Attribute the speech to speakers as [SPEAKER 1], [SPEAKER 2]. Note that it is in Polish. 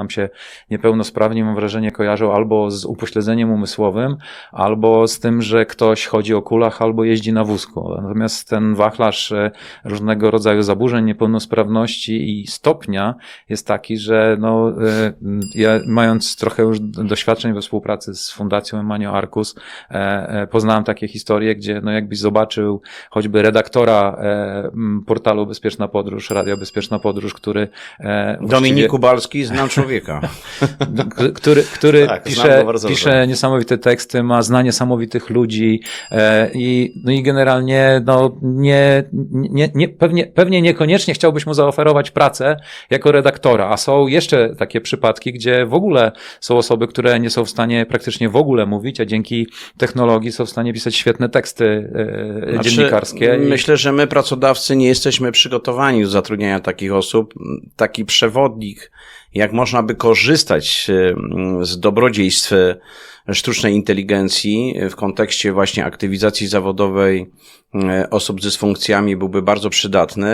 [SPEAKER 1] nam się niepełnosprawni, mam wrażenie, kojarzą albo z upośledzeniem umysłowym, albo z tym, że ktoś chodzi o kulach, albo jeździ na wózku. Natomiast ten wachlarz e, różnego rodzaju zaburzeń, niepełnosprawności i stopnia jest taki, że no, e, ja mając trochę już doświadczeń we współpracy z Fundacją Emanio Arcus, e, poznałem takie historie, gdzie no jakbyś zobaczył choćby redaktora portalu Bezpieczna Podróż, Radia Bezpieczna Podróż, który
[SPEAKER 2] Dominik Kubalski, znam człowieka.
[SPEAKER 1] K- który, który
[SPEAKER 2] Tak,
[SPEAKER 1] pisze, pisze niesamowite teksty, ma znanie niesamowitych ludzi e, i, no i generalnie no, nie, nie, nie, pewnie, pewnie niekoniecznie chciałbyś mu zaoferować pracę jako redaktora, a są jeszcze takie przypadki, gdzie w ogóle są osoby, które nie są w stanie praktycznie w ogóle mówić, a dzięki technologii są w stanie pisać świetne teksty e,
[SPEAKER 2] Znaczy,
[SPEAKER 1] dziennikarskie.
[SPEAKER 2] Myślę, że my, pracodawcy, nie jesteśmy przygotowani do zatrudniania takich osób. Taki przewodnik, jak można by korzystać e, z dobrodziejstw e, sztucznej inteligencji w kontekście właśnie aktywizacji zawodowej e, osób z dysfunkcjami byłby bardzo przydatny.